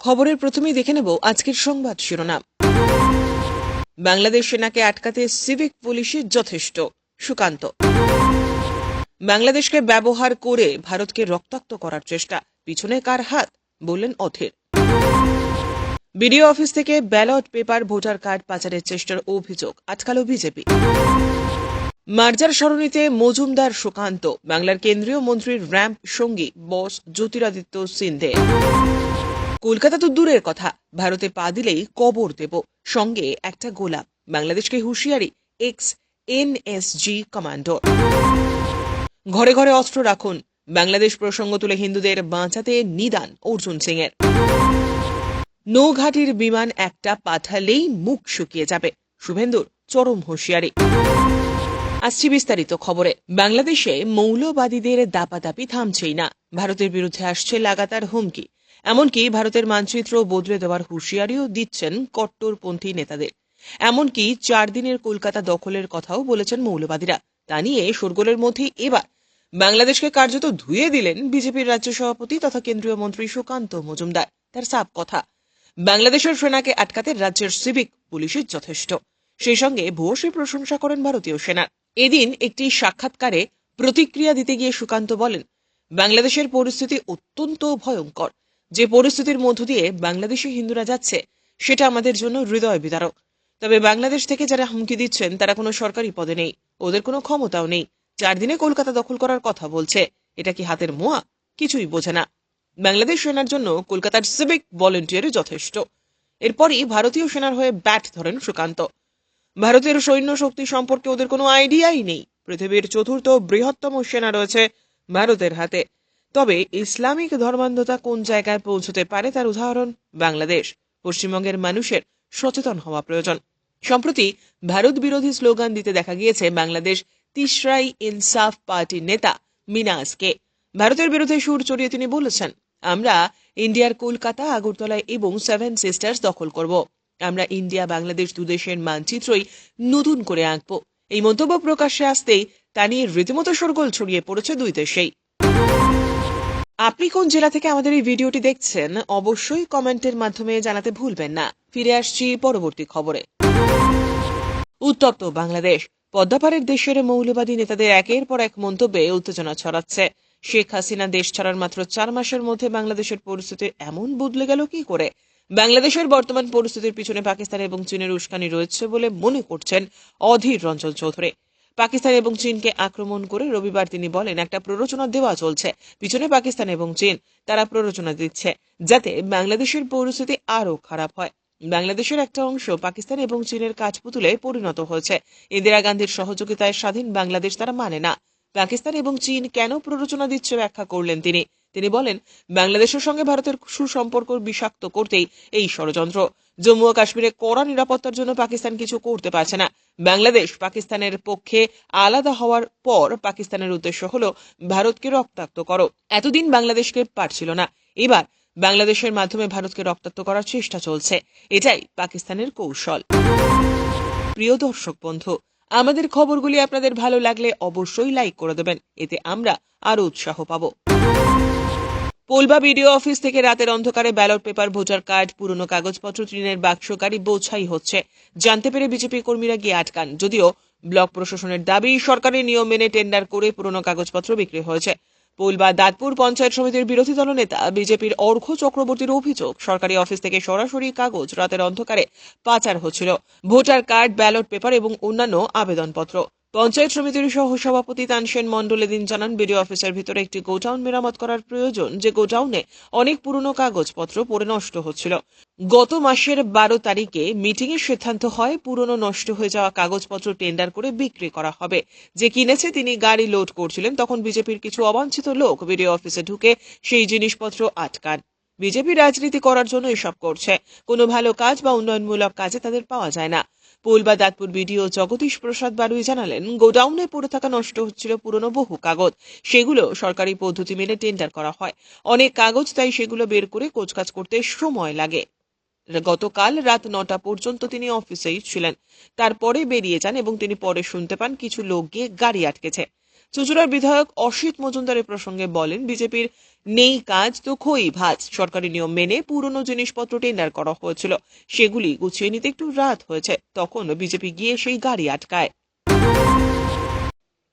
খবরের প্রথমেই দেখে নেব আজকের সংবাদ শিরোনাম। বাংলাদেশ সেনাকে আটকাতে সিভিক পুলিশের যথেষ্ট, সুকান্ত। বাংলাদেশকে ব্যবহার করে ভারতকে রক্তাক্ত করার চেষ্টা, পিছনে কার হাত? বললেন অথির বিডিও অফিস থেকে ব্যালট পেপার, ভোটার কার্ড পাচারের চেষ্টার অভিযোগ, আটকালো বিজেপি। মার্জার সরণিতে মজুমদার সুকান্ত, বাংলার কেন্দ্রীয় মন্ত্রীর র্যাম্প সঙ্গী বস জ্যোতিরাদিত্য সিন্ধে। কলকাতা তো দূরের কথা। ভারতে পা দিলেই কবর দেব। সঙ্গে একটা গোলাপ বাংলাদেশকে হুঁশিয়ারি এক্স এনএসজি কমান্ডোর ঘরে ঘরে অস্ত্র রাখুন। বাংলাদেশ প্রসঙ্গ তুলে হিন্দুদের বাঁচাতে নিদান অর্জুন সিং এর নৌঘাটির বিমান একটা পাঠালেই মুখ শুকিয়ে যাবে। শুভেন্দুর চরম হুঁশিয়ারি। আসছি বিস্তারিত খবরে। বাংলাদেশে মৌলবাদীদের দাপাদাপি থামছেই না। ভারতের বিরুদ্ধে আসছে লাগাতার হুমকি। এমনকি ভারতের মানচিত্র বদলে দেওয়ার হুঁশিয়ারিও দিচ্ছেন কট্টরপন্থী নেতাদের। এমনকি চার দিনের কলকাতা দখলের কথাও বলেছেন মৌলবাদীরা। তা নিয়ে শোরগোলের মধ্যে এবার বাংলাদেশকে কার্যত ধুয়ে দিলেন বিজেপির রাজ্য সভাপতি তথা কেন্দ্রীয় মন্ত্রী সুকান্ত মজুমদার। তার সাপ কথা, বাংলাদেশের সেনাকে আটকাতে রাজ্যের সিভিক পুলিশের যথেষ্ট। সেই সঙ্গে ভূয়সী প্রশংসা করেন ভারতীয় সেনার এদিন একটি সাক্ষাৎকারে প্রতিক্রিয়া দিতে গিয়ে সুকান্ত বলেন, বাংলাদেশের পরিস্থিতি অত্যন্ত ভয়ঙ্কর। যে পরিস্থিতির মধ্য দিয়ে বাংলাদেশি হিন্দুরা যাচ্ছে, সেটা আমাদের জন্য হৃদয় বিদারক। তবে বাংলাদেশ থেকে যারা হুমকি দিচ্ছেন, তারা কোনো সরকারি পদে নেই। ওদের কোনো ক্ষমতাও নেই। চার দিনে কলকাতা দখল করার কথা বলছে। এটা কি হাতের মোয়া? কিছুই বোঝে না। বাংলাদেশ সেনার জন্য কলকাতার সিভিক ভলেন্টিয়ারই যথেষ্ট। এরপরই ভারতীয় সেনার হয়ে ব্যাট ধরেন সুকান্ত। ভারতের সৈন্য শক্তি সম্পর্কে ওদের কোনো আইডিয়াই নেই। পৃথিবীর চতুর্থ বৃহত্তম সেনা রয়েছে ভারতের হাতে। তবে ইসলামিক ধর্মান্ধতা কোন জায়গায় পৌঁছতে পারে তার উদাহরণ বাংলাদেশ। পশ্চিমবঙ্গের মানুষের সচেতন হওয়া প্রয়োজন। সম্প্রতি ভারত বিরোধী স্লোগান দিতে দেখা গিয়েছে বাংলাদেশ তিসরাই ইনসাফ পার্টির নেতা মিনাসকে ভারতের বিরুদ্ধে সুর চড়িয়ে তিনি বলেছেন, আমরা ইন্ডিয়ার কলকাতা, আগরতলা এবং সেভেন সিস্টার্স দখল করব। আমরা ইন্ডিয়া, বাংলাদেশ দুদেশের মানচিত্রই নতুন করে আঁকব। এই মন্তব্য প্রকাশ্যে আসতেই তা নিয়ে রীতিমতো শোরগোল ছড়িয়ে পড়েছে দুই দেশেই। আপনি কোন জেলা থেকে আমাদের এই ভিডিওটি দেখছেন, অবশ্যই কমেন্টের মাধ্যমে জানাতে ভুলবেন না। ফিরে আসছি পরবর্তী খবরে। উত্তপ্ত বাংলাদেশ। পদ্মাপাড়ের দেশের মৌলবাদী নেতাদের একের পর এক মন্তব্যে উত্তেজনা ছড়াচ্ছে। শেখ হাসিনা দেশ ছাড়ার মাত্র চার মাসের মধ্যে বাংলাদেশের পরিস্থিতি এমন বদলে গেল কি করে? বাংলাদেশের বর্তমান পরিস্থিতির পিছনে পাকিস্তান এবং চীনের উস্কানি রয়েছে বলে মনে করছেন অধীর রঞ্জন চৌধুরী। পাকিস্তান এবং চীনকে আক্রমণ করে রবিবার তিনি বলেন, একটা প্ররোচনা দেওয়া চলছে। পিছনে পাকিস্তান এবং চীন, তারা প্ররোচনা দিচ্ছে, যাতে বাংলাদেশের পরিস্থিতি আরও খারাপ হয়। বাংলাদেশের একটা অংশ পাকিস্তান এবং চীনের কাঠপুতুলে পরিণত হয়েছে। ইন্দিরা গান্ধীর সহযোগিতায় স্বাধীন বাংলাদেশ তারা মানে না। পাকিস্তান এবং চীন কেন প্ররোচনা দিচ্ছে ব্যাখ্যা করলেন তিনি। তিনি বলেন, বাংলাদেশের সঙ্গে ভারতের সুসম্পর্ক বিষাক্ত করতেই এই ষড়যন্ত্র। জম্মু ও কাশ্মীরে কড়া নিরাপত্তার জন্য পাকিস্তান কিছু করতে পারছে না। বাংলাদেশ পাকিস্তানের পক্ষে আলাদা হওয়ার পর পাকিস্তানের উদ্দেশ্য হলো, ভারতকে রক্তাক্ত করো। এতদিন বাংলাদেশকে পারছিল না। এবার বাংলাদেশের মাধ্যমে ভারতকে রক্তাক্ত করার চেষ্টা চলছে। এটাই পাকিস্তানের কৌশল। প্রিয় দর্শক বন্ধু, আমাদের খবরগুলি আপনাদের ভালো লাগলে অবশ্যই লাইক করে দেবেন। এতে আমরা আরও উৎসাহ পাবো। পোলবা বিডিও অফিস থেকে রাতের অন্ধকারে ব্যালট পেপার, ভোটার কার্ড, পুরনো কাগজপত্র ট্রেনের বাক্স, গাড়ি বোঝাই হচ্ছে। জানতে পেরে বিজেপি কর্মীরা গিয়ে আটকান। যদিও ব্লক প্রশাসনের দাবি সরকারি নিয়ম মেনে টেন্ডার করে পুরনো কাগজপত্র বিক্রি হয়েছে। পোলবা, দাঁতপুর পঞ্চায়েত সমিতির বিরোধী দলনেতা বিজেপির অর্ঘ্য চক্রবর্তীর অভিযোগ, সরকারি অফিস থেকে সরাসরি কাগজ রাতের অন্ধকারে পাচার হচ্ছিল। ভোটার কার্ড, ব্যালট পেপার এবং অন্যান্য আবেদনপত্র। পঞ্চায়েত সমিতির সহ সভাপতি তানসেন মণ্ডল এদিন জানান, বিডিও অফিসের ভিতরে একটি গোডাউন মেরামত করার প্রয়োজন, যে গোডাউনে অনেক পুরনো কাগজপত্র পড়ে নষ্ট হচ্ছিল। গত মাসের বারো তারিখে মিটিং এর সিদ্ধান্ত হয়, পুরনো নষ্ট হয়ে যাওয়া কাগজপত্র টেন্ডার করে বিক্রি করা হবে। যে কিনেছে তিনি গাড়ি লোড করছিলেন, তখন বিজেপির কিছু অবাঞ্ছিত লোক বিডিও অফিসে ঢুকে সেই জিনিসপত্র আটকান। বিজেপি রাজনীতি করার জন্য এসব করছে। কোনো ভালো কাজ বা উন্নয়নমূলক কাজে তাদের পাওয়া যায় না। পুল বা দাঁতপুর বিডিও জগদীশ প্রসাদ বারুই জানালেন, গোডাউনে পড়ে থাকা নষ্ট হচ্ছিল পুরনো বহু কাগজ। সেগুলো সরকারি পদ্ধতি মেনে টেন্ডার করা হয়। অনেক কাগজ তাই সেগুলো বের করে কোচকাজ করতে সময় লাগে। গতকাল রাত নটা পর্যন্ত তিনি অফিসেই ছিলেন। তারপরে বেরিয়ে যান এবং তিনি পরে শুনতে পান কিছু লোক গিয়ে গাড়ি আটকেছে। চুচুড়ার বিধায়ক অসিত মজুমদার এ প্রসঙ্গে বলেন, বিজেপির নেই কাজ তো খই ভাজ সরকারি নিয়ম মেনে পুরনো জিনিসপত্র টেন্ডার করা হয়েছিল। সেগুলি গুছিয়ে নিতে একটু রাত হয়েছে। তখন বিজেপি গিয়ে সেই গাড়ি আটকায়।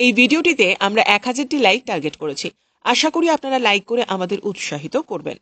এই ভিডিওটিতে আমরা এক হাজারটি লাইক টার্গেট করেছি। আশা করি আপনারা লাইক করে আমাদের উৎসাহিত করবেন।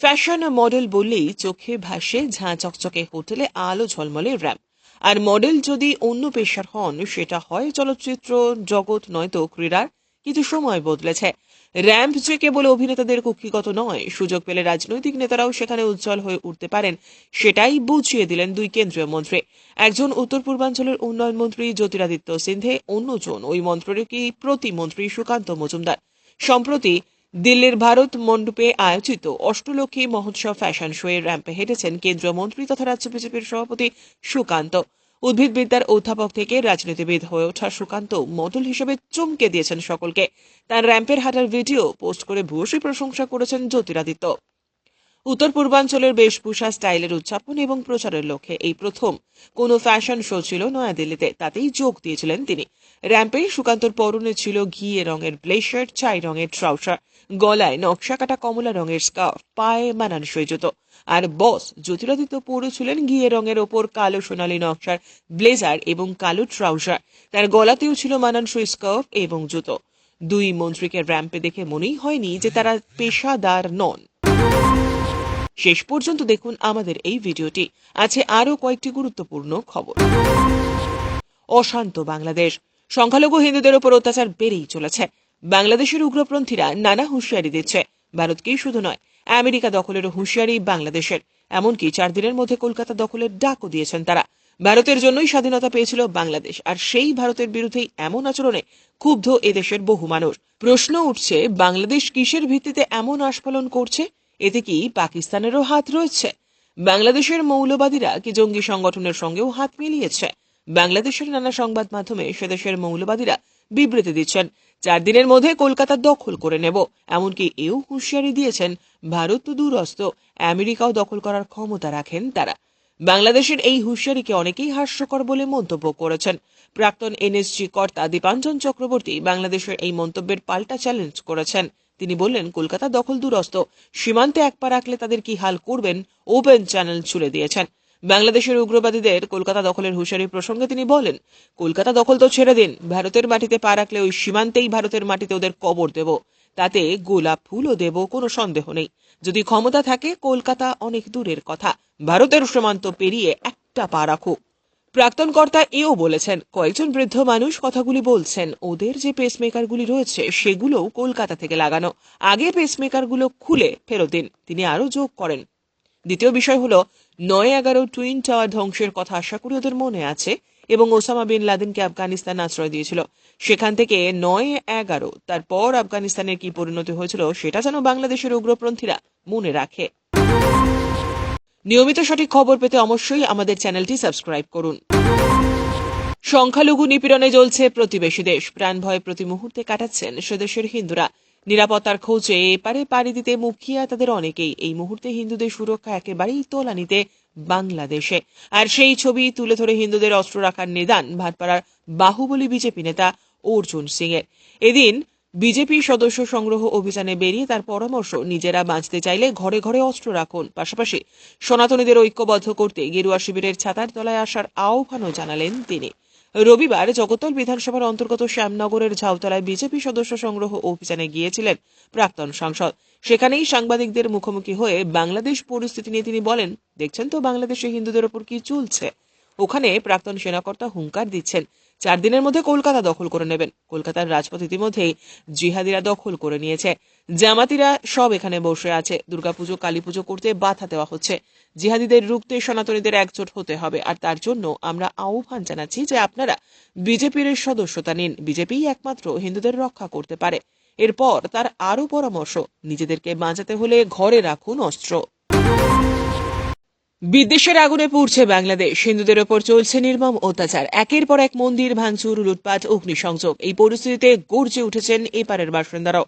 ফ্যাশন মডেল বললেই চোখে ভাসে, ঝাঁ চকচকে হোটেলে আলো ঝলমলে র্যাম্প আর মডেল যদি অন্য পেশার হন, সেটা হয় চলচ্চিত্র জগৎ নয়তো ক্রীড়ার কিছু সময় বদলেছে। র্যাম্প যে কেবল অভিনেতাদের কক্ষিগত নয়, সুযোগ পেলে রাজনৈতিক নেতারাও সেখানে উজ্জ্বল হয়ে উঠতে পারেন, সেটাই বুঝিয়ে দিলেন দুই কেন্দ্রীয় মন্ত্রী। একজন উত্তর পূর্বাঞ্চলের উন্নয়ন মন্ত্রী জ্যোতিরাদিত্য সিন্ধে, অন্যজন ওই মন্ত্রীর প্রতিমন্ত্রী সুকান্ত মজুমদার। সম্প্রতি দিল্লির ভারত মণ্ডপে আয়োজিত অষ্টলক্ষী মহোৎসব ফ্যাশন শোয়ে র্যাম্পে হেঁটেছেন কেন্দ্রীয় মন্ত্রী তথা রাজ্য বিজেপির সভাপতি সুকান্ত। উদ্ভিদবিদ্যার অধ্যাপক থেকে রাজনীতিবিদ হয়ে ওঠা সুকান্ত মডেল হিসেবে চমকে দিয়েছেন সকলকে। তার র্যাম্পের হাঁটার ভিডিও পোস্ট করে ভূয়সী প্রশংসা করেছেন জ্যোতিরাদিত্য। উত্তর পূর্বাঞ্চলের বেশভূষা স্টাইলের উদযাপন এবং প্রচারের লক্ষ্যে এই প্রথম। কোনো ফ্যাশন শো ছিল নয়াদিল্লিতে, তাতেই যোগ দিয়েছিলেন তিনি। র্যাম্পে সুকান্তর পরনে ছিল ঘিয়ে রঙের ব্লেশার চাই রঙের ট্রাউসার গলায় নকশা কাটা কমলা রঙের স্কার্ফ পায়ে মানানসই জুতো। আর বস জ্যোতিরাদিত্য পরেছিলেন ঘিয়ে রঙের ওপর কালো সোনালী নকশার ব্লেজার এবং কালো ট্রাউজার তার গলাতেও ছিল মানানসই স্কার্ফ এবং জুতো। দুই মন্ত্রীকে র্যাম্পে দেখে মনেই হয়নি যে তারা পেশাদার নন। শেষ পর্যন্ত দেখুন আমাদের এই ভিডিওটি। আছে আরও কয়েকটি গুরুত্বপূর্ণ খবর। অশান্ত বাংলাদেশ। সংখ্যালঘু হিন্দুদের উপর অত্যাচার বেড়েই চলেছে। বাংলাদেশের উগ্রপন্থীরা নানা হুঁশিয়ারি দিচ্ছে। ভারতকেই শুধু নয়, আমেরিকা দখলেরও হুঁশিয়ারি বাংলাদেশের। এমনকি চার দিনের মধ্যে কলকাতা দখলের ডাকও দিয়েছেন তারা। ভারতের জন্যই স্বাধীনতা পেয়েছিল বাংলাদেশ, আর সেই ভারতের বিরুদ্ধেই এমন আচরণে ক্ষুব্ধ এদেশের বহু মানুষ। প্রশ্ন উঠছে, বাংলাদেশ কিসের ভিত্তিতে এমন আস্ফালন করছে? এতে কি পাকিস্তানেরও হাত রয়েছে? বাংলাদেশের মৌলবাদীরা কি জঙ্গি সংগঠনের সঙ্গেও হাত মিলিয়েছে? বাংলাদেশের নানা সংবাদ মাধ্যমে সেদেশের মৌলবাদীরা বিবৃতি দিচ্ছেন। চার দিনের মধ্যে কলকাতা দখল করে নেব। এমনকি এও হুঁশিয়ারি দিয়েছেন, ভারত দূরস্থ আমেরিকাও দখল করার ক্ষমতা রাখেন তারা। বাংলাদেশের এই হুঁশিয়ারিকে অনেকেই হাস্যকর বলে মন্তব্য করেছেন। প্রাক্তন এনএসজি কর্তা দীপাঞ্জন চক্রবর্তী বাংলাদেশের এই মন্তব্যের পাল্টা চ্যালেঞ্জ করেছেন। তিনি বললেন, কলকাতা দখল দূরস্থ সীমান্তে এক পা রাখলে তাদের কি হাল করবেন? ওপেন চ্যানেল ছুড়ে দিয়েছেন। বাংলাদেশের উগ্রবাদীদের কলকাতা দখলের হুঁশিয়ারি প্রসঙ্গে তিনি বলেন, কলকাতা দখল তো ছেড়ে দিন, ভারতের মাটিতে পা রাখলে ওই সীমান্তেই ভারতের মাটিতে ওদের কবর দেব। তাতে গোলাপ ফুলও দেব, কোনো সন্দেহ নেই। যদি ক্ষমতা থাকে, কলকাতা অনেক দূরের কথা। ভারতের সীমান্ত পেরিয়ে একটা পা রাখুক প্রাক্তন কর্তা এও বলেছেন, কয়েকজন বৃদ্ধ মানুষ কথাগুলি বলছেন, ওদের যে পেসমেকারগুলি রয়েছে, সেগুলোও কলকাতা থেকে লাগানো। আগে পেসমেকারগুলো খুলে ফেরত দিন, তিনি আরও যোগ করেন। দ্বিতীয় বিষয় হলো নয় এগারো টুইন টাওয়ার ধ্বংসের কথা আশা করি ওদের মনে আছে এবং ওসামা বিন লাদেনকে আফগানিস্তান আশ্রয় দিয়েছিল। সেখান থেকে নয় এগারো, তারপর আফগানিস্তানের কি পরিণতি হয়েছিল সেটা যেন বাংলাদেশের উগ্রপন্থীরা মনে রাখে। নিয়মিত সঠিক খবর পেতে অবশ্যই আমাদের চ্যানেলটি সাবস্ক্রাইব করুন। সংখ্যালঘু নিপীড়নে জ্বলছে প্রতিবেশী দেশ। প্রাণ ভয় প্রতি মুহূর্তে কাটাচ্ছেন সেদেশের হিন্দুরা। নিরাপত্তার খোঁজে এপারে পাড়ি দিতে মুখিয়া তাদের অনেকেই। এই মুহূর্তে হিন্দুদের সুরক্ষা একেবারেই তোলানিতে বাংলাদেশে। আর সেই ছবি তুলে ধরে হিন্দুদের অস্ত্র রাখার নিদান ভাটপাড়ার বাহুবলী বিজেপি নেতা অর্জুন সিং এর এদিন বিজেপি সদস্য সংগ্রহ অভিযানে বেরিয়ে তার পরামর্শ, নিজেরা বাঁচতে চাইলে ঘরে ঘরে অস্ত্র রাখুন। পাশাপাশি সনাতনীদের ঐক্যবদ্ধ করতে গেরুয়া শিবিরের ছাতার তলায় আসার আহ্বানও জানালেন তিনি। রবিবার জগতল বিধানসভার অন্তর্গত শ্যামনগরের ঝাউতলায় বিজেপি সদস্য সংগ্রহ অভিযানে গিয়েছিলেন প্রাক্তন সাংসদ। সেখানেই সাংবাদিকদের মুখোমুখি হয়ে বাংলাদেশ পরিস্থিতি নিয়ে তিনি বলেন, দেখছেন তো বাংলাদেশে হিন্দুদের ওপর কি চলছে? ওখানে প্রাক্তন সেনাকর্তা হুঙ্কার দিচ্ছেন, চার দিনের মধ্যে কলকাতা দখল করে নেবেন। কলকাতার রাজপথ ইতিমধ্যেই জিহাদিরা দখল করে নিয়েছে। জামাতিরা সব এখানে বসে আছে। দুর্গাপুজো কালী পুজো করতে বাধা দেওয়া হচ্ছে। জিহাদিদের রুখতে সনাতনীদের একজোট হতে হবে। আর তার জন্য আমরা আহ্বান জানাচ্ছি যে আপনারা বিজেপির সদস্যতা নিন। বিজেপিই একমাত্র হিন্দুদের রক্ষা করতে পারে। এরপর তার আরও পরামর্শ, নিজেদেরকে বাঁচাতে হলে ঘরে রাখুন অস্ত্র। বিদ্বেষের আগুনে পুড়ছে বাংলাদেশ। হিন্দুদের ওপর চলছে নির্মম অত্যাচার। একের পর এক মন্দির ভাঙচুর, লুটপাট, অগ্নিসংযোগ। এই পরিস্থিতিতে গর্জে উঠেছেন এপারের বাসিন্দারাও।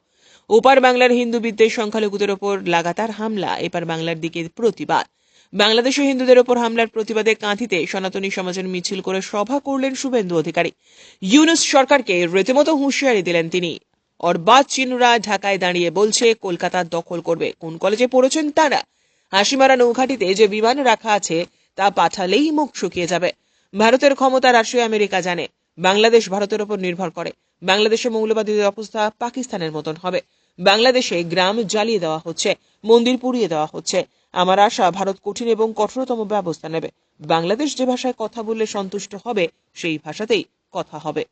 ওপার বাংলার হিন্দু বিদ্বেষ সংখ্যালঘুদের ওপর লাগাতার হামলা, এপার বাংলার দিকে প্রতিবাদ। বাংলাদেশে হিন্দুদের ওপর হামলার প্রতিবাদে কাঁথিতে সনাতনী সমাজের মিছিল করে সভা করলেন শুভেন্দু অধিকারী। ইউনুস সরকারকে রীতিমতো হুঁশিয়ারি দিলেন তিনি। অরবাজ চিনুরা ঢাকায় দাঁড়িয়ে বলছে, কলকাতা দখল করবে। কোন কলেজে পড়েছেন তারা? হাসিমারা নৌঘাটিতে যে বিমান রাখা আছে, তা পাঠালেই মুখ শুকিয়ে যাবে। ভারতের ক্ষমতা রাশিয়া আমেরিকা জানে। বাংলাদেশ ভারতের ওপর নির্ভর করে। বাংলাদেশে মৌলবাদীদের অবস্থা পাকিস্তানের মতন হবে। বাংলাদেশে গ্রাম জ্বালিয়ে দেওয়া হচ্ছে, মন্দির পুড়িয়ে দেওয়া হচ্ছে। আমার আশা, ভারত কঠিন এবং কঠোরতম ব্যবস্থা নেবে। বাংলাদেশ যে ভাষায় কথা বললে সন্তুষ্ট হবে, সেই ভাষাতেই কথা হবে।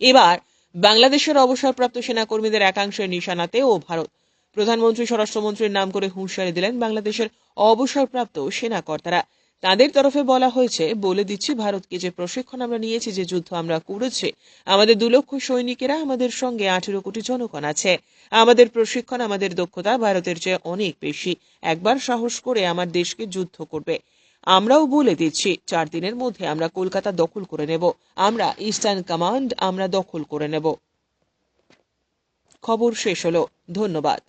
এবার, বাংলাদেশের অবসরপ্রাপ্ত সেনাকর্মীদের একাংশের নিশানাতে ও ভারত। প্রধানমন্ত্রী, স্বরাষ্ট্রমন্ত্রীর নাম করে হুঁশিয়ারি দিলেন বাংলাদেশের অবসরপ্রাপ্ত সেনাকর্তারা। তাদের তরফে বলা হয়েছে, বলে দিচ্ছি ভারতকে যে প্রশিক্ষণ আমরা নিয়েছি, যে যুদ্ধ আমরা করেছি, আমাদের দু লক্ষ সৈনিকেরা আমাদের সঙ্গে আঠেরো কোটি জনগণ আছে। আমাদের প্রশিক্ষণ, আমাদের দক্ষতা ভারতের চেয়ে অনেক বেশি। একবার সাহস করে আমার দেশকে যুদ্ধ করবে। আমরাও বলে দিচ্ছি, চার দিনের মধ্যে আমরা কলকাতা দখল করে নেব। আমরা ইস্টার্ন কমান্ড আমরা দখল করে নেব। খবর শেষ হলো। ধন্যবাদ।